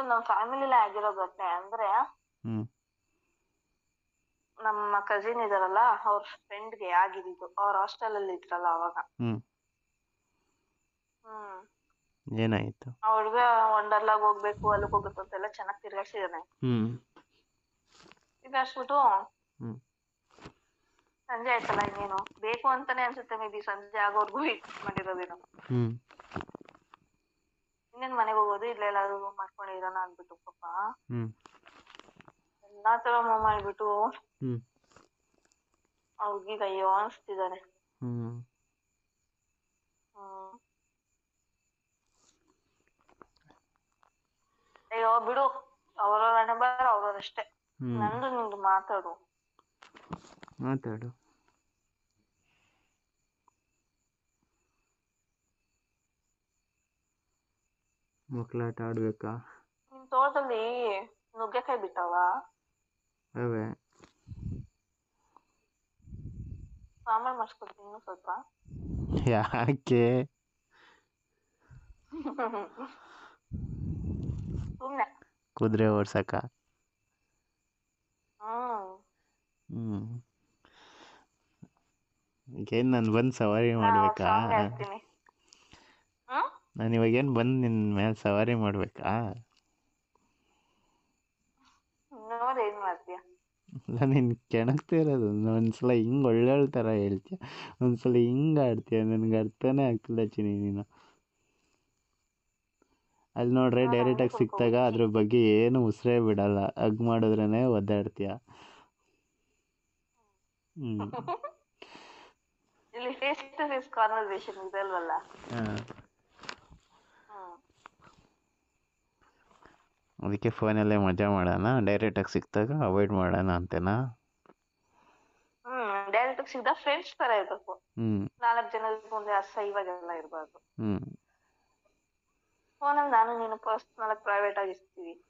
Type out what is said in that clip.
ಇದು ನಮ್ಮ ಫ್ಯಾಮಿಲಿಲೇ ಆಗಿರೋ ಘಟನೆ ಅಂದ್ರೆ ಹ್ಮ್. ನಮ್ಮ ಕಸಿನ್ ಇದಾರಲ್ಲ ಅವ್ರ ಫ್ರೆಂಡ್ಗೆ ಆಗಿದ್ದು ಅವ್ರ ಹಾಸ್ಟೆಲ್ ಅಲ್ಲಿ ಇದ್ರಲ್ಲ ಅವಾಗ. ಹ್ಮ್. ಹ್ಮ್. ಏನಾಯ್ತು? ಆ ಹುಡ್ಗ ವಂಡರ್ಲಾಗ್ ಹೋಗ್ಬೇಕು ಅಲ್ಲಿಗ್ ಹೋಗ್ಬೇಕು ಅಂತೆಲ್ಲ ಚೆನ್ನಾಗ್ ತಿರ್ಗಾಡ್ಸಿದಾನೆ. ಹ್ಮ್. ತಿರ್ಗಾಡ್ಸ್ಬಿಟ್ಟು ಹ್ಮ್. ಸಂಜೆ ಆಯ್ತಲ್ಲ ಇನ್ನೇನು? ಬೇಕು ಅಂತಾನೆ ಅನ್ಸುತ್ತೆ ಮೇ ಬಿ ಸಂಜೆ ಆಗೋರ್ಗು ವೇಟ್ ಮಾಡಿರೋದೇನೋ. ಹ್ಮ್. ಇನ್ನೇನ್ ಮನೆಗೆ ಹೋಗೋದು ಇಲ್ಲ ಎಲ್ಲಾದ್ರೂ ರೂಮ್ ಮಾಡ್ಕೊಂಡಿರೋಣ ಅಂದ್ಬಿಟ್ಟು ಪಾಪ. ಹ್ಮ್. ಎಲ್ಲಾ ತರ ಮೂವ್ ಮಾಡ್ಬಿಟ್ಟು ಹ್ಮ್. ಹುಡ್ಗಿಗ್ ಅಯ್ಯೋ ಅನ್ಸ್ತಿದಾನೆ ಹ್ಮ್. ಹ್ಮ್. ಅಯ್ಯೋ ಬಿಡು. ಅವ್ರವ್ರ ಹಣೆ ಬಾರ ಅವ್ರವ್ರಷ್ಟೇ ಹ್ಮ್. ನಂದು ನಿಂದು ಮಾತಾಡು. ಮಾತಾಡು. ಮಕ್ಕಳಾಟ ಆಡ್ಬೇಕಾ? ನಿಮ್ ತೋಟದಲ್ಲಿ ನುಗ್ಗೆಕಾಯಿ ಬಿಟ್ಟಾವ? ಅವೇ. ಸಾಂಬಾರ್ ಮಾಡಿಸ್ಕೊಡ್ತೀನಿ ಇನ್ನು ಸ್ವಲ್ಪ. ಯಾಕೆ? ಸುಮ್ನೆ. ಕುದುರೆ ಓಡ್ಸಕ್ಕ? ಹ್ಮ್. ಹ್ಮ್. ಏನ್ ನಾನು ಬಂದು ಸವಾರಿ ಮಾಡ್ಬೇಕಾ? ಹಾಕ್ತೀನಿ ನಾನು ಇವಾಗೇನು ಬಂದು ನಿನ್ನ ಮೇಲೆ ಸವಾರಿ ಮಾಡಬೇಕಾ? ನೋಡಿ ಏನ್ ಮಾಡ್ತೀಯ? ಅಲ್ಲ ನೀನು ಕೆಣಕ್ತಾ ಇರೋದು. ಒಂದ್ಸಲ ಹಿಂಗೆ ಒಳ್ಳೊಳ್ಳೆ ಥರ ಹೇಳ್ತೀಯ. ಒಂದ್ಸಲ ಹಿಂಗೆ ಆಡ್ತೀಯ. ನನಗೆ ಅರ್ಥನೇ ಆಗ್ತಿಲ್ಲ ಚಿನಿ ನೀನು. ಅಲ್ಲಿ ನೋಡ್ರೆ ಡೈರೆಕ್ಟ್ ಡೈರೆಕ್ಟಾಗಿ ಸಿಕ್ಕಿದಾಗ ಸಿಕ್ತಾಗ ಅದ್ರ ಬಗ್ಗೆ ಏನು ಉಸಿರೇ ಬಿಡಲ್ಲ. ಹಗ್ ಮಾಡಿದ್ರೇ ಒದ್ದಾಡ್ತೀಯ. ಹ್ಞೂ ಇಲ್ಲಿ ಫೇಸ್ ಟು ಫೇಸ್ ಕಾನ್ವರ್ಸೇಷನ್ ಇದಲ್ವಲ್ಲ ಹಾಂ. ಹ್ಮ್ ಅದಕ್ಕೆ ಫೋನಲ್ಲೇ ಮಜಾ ಮಾಡೋಣ ಡೈರೆಕ್ಟಾಗಿ ಸಿಕ್ತಾಗ ಅವಾಯ್ಡ್ ಮಾಡೋಣ ಅಂತೇನಾ? ಹ್ಮ್ ಡೈರೆಕ್ಟ್ ಸಿಗ್ದ ಫ್ರೆಂಡ್ಸ್ ತರ ಇರ್ಬೇಕು. ಹ್ಮ್. ನಾಲ್ಕು ಜನ ಮುಂದೆ ಅಸಹ್ಯವಾಗೆಲ್ಲ ಇರಬಾರ್ದು. ಹ್ಮ್. ಫೋನಲ್ಲಿ ನಾನು ನೀನು ಪರ್ಸನಲ್ ಪ್ರೈವೇಟ್ ಆಗಿ ಇರ್ತೀವಿ.